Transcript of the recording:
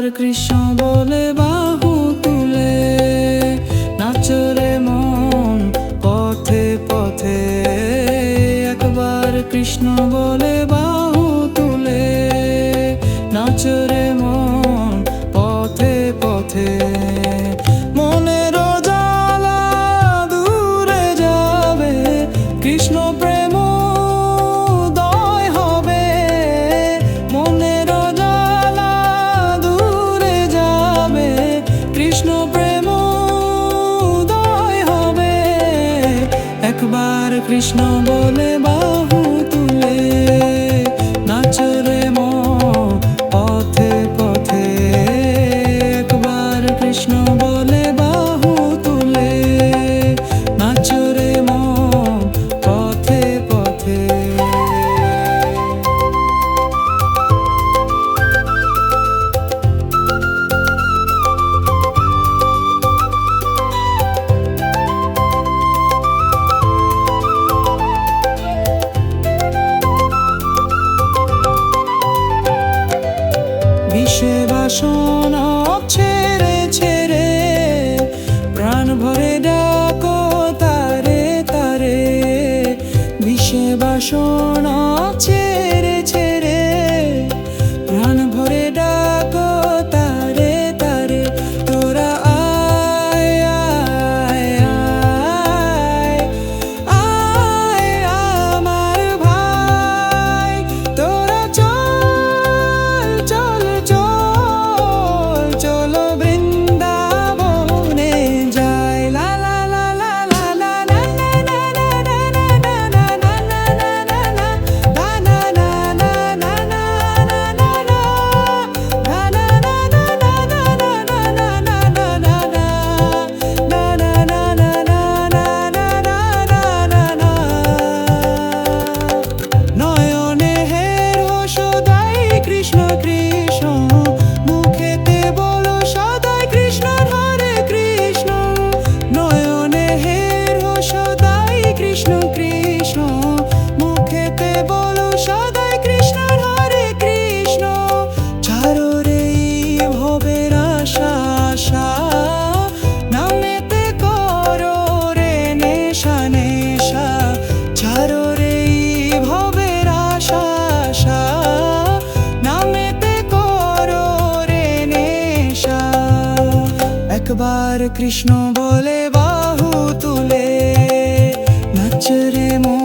রাধার কৃষ্ণ বলে বা একবার কৃষ্ণ বলে বাহু তুলে নাচরে মো পথে পথে। একবার কৃষ্ণ শাসন হক ছেড়ে ছেড়ে প্রাণ ভরে ডাকো তারে তারে। বিষে বাসন হক ছেড়ে একবার কৃষ্ণ বলে বাহু তুলে নাচরে মন